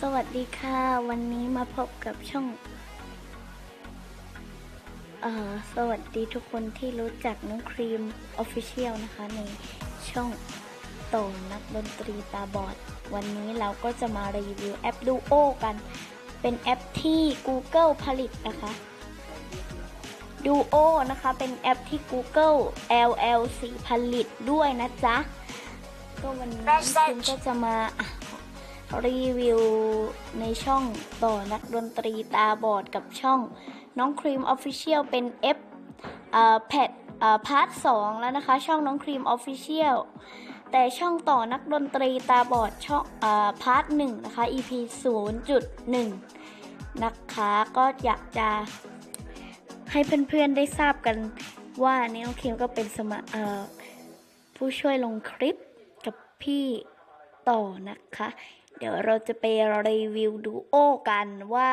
สวัสดีค่ะ วันนี้มาพบกับช่องเอ่อสวัสดีทุกคนที่รู้จักน้องครีม Official นะคะ ในช่องโตนักดนตรีตาบอด วันนี้เราก็จะมารีวิวแอป Duo กัน เป็นแอปที่ Google ผลิตนะคะ Duo นะคะ เป็นแอปที่ Google LLC ผลิตด้วยนะจ๊ะ ก็วันนี้คุณก็จะมา รีวิวในช่องต่อนักดนตรีตาบอดกับช่องน้องครีมออฟฟิเชียลเป็น F เอ่อแพทพาร์ทสองแล้วนะคะ ช่องน้องครีมออฟฟิเชียลแต่ช่องต่อนักดนตรีตาบอดช่องพาร์ทหนึ่งนะคะ EP 0.1 นะคะก็อยากจะให้เพื่อนๆได้ทราบกันว่านี่น้องครีมก็เป็นสมาผู้ช่วยลงคลิปกับพี่ต่อนะคะ เดี๋ยวเราจะไปรีวิวดูโอกันว่า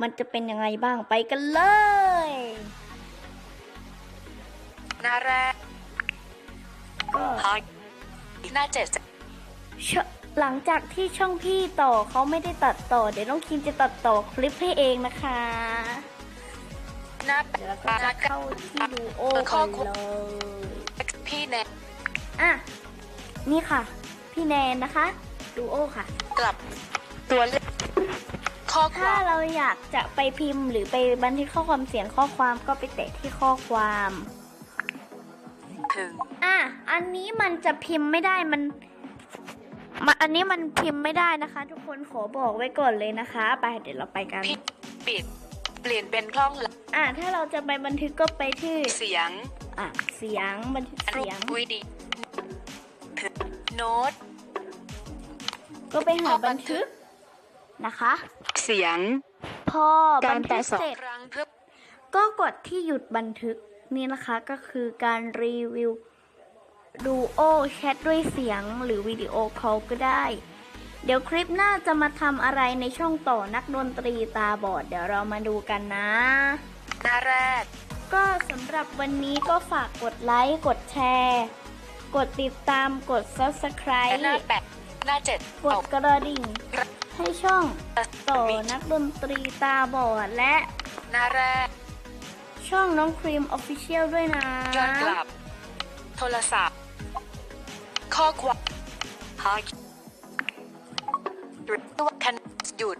มันจะเป็นยังไงบ้างไปกันเลยหน้าแรกก็ฮอยหน้าเจ็ดชหลังจากที่ช่องพี่ต่อเขาไม่ได้ตัดต่อ เดี๋ยวน้องคิมจะตัดต่อคลิปให้เองนะคะหน้าแปเดี๋ยวเราดก็จะเข้าที่ดูโอกันเลยพี่เนทอะนี่ค่ะ พี่แนนนะคะ ดูโอค่ะ กลับตัวเลขข้อคถ้าวามเราอยากจะไปพิมพ์ หรือไปบันทึกข้อความเสียงข้อความก็ไปแตะที่ข้อความ ถึง อะ อันนี้มันจะพิมพ์ไม่ได้มันมาอันนี้มันพิมพ์ไม่ได้นะคะ ทุกคนขอบอกไว้ก่อนเลยนะคะ ไปเดี๋ยวเราไปกันพี่ปิด เปลี่ยนเป็นกล้องหลังอะ ถ้าเราจะไปบันทึกก็ไปที่ เสียงอะ เสียงบันทึกรูเสียงปวิดีถึงโน้ต ก็ไปหาบันทึกนะคะ เสียง พอบันทึกเสร็จครั้งเพื่อก็กดที่หยุดบันทึกนี่นะคะก็คือการรีวิวดูโอแชทด้วยเสียงหรือวิดีโอคอลก็ได้ เดี๋ยวคลิปหน้าจะมาทำอะไรในช่องต่อนักดนตรีตาบอด เดี๋ยวเรามาดูกันนะหน้าแรก ก็สำหรับวันนี้ก็ฝากกดไลค์ กดแชร์ กดติดตามกด subscribe หน้าแปดหน้าเจ็ดกดกระดิ่ง ให้ช่องต่อนักดนตรีตาบอดและ หน้าแรก ช่องน้องครีมออฟฟิเชียลด้วยนะย้อนกลับ โทรศัพท์ ข้อความฮอยตัวคันหยุด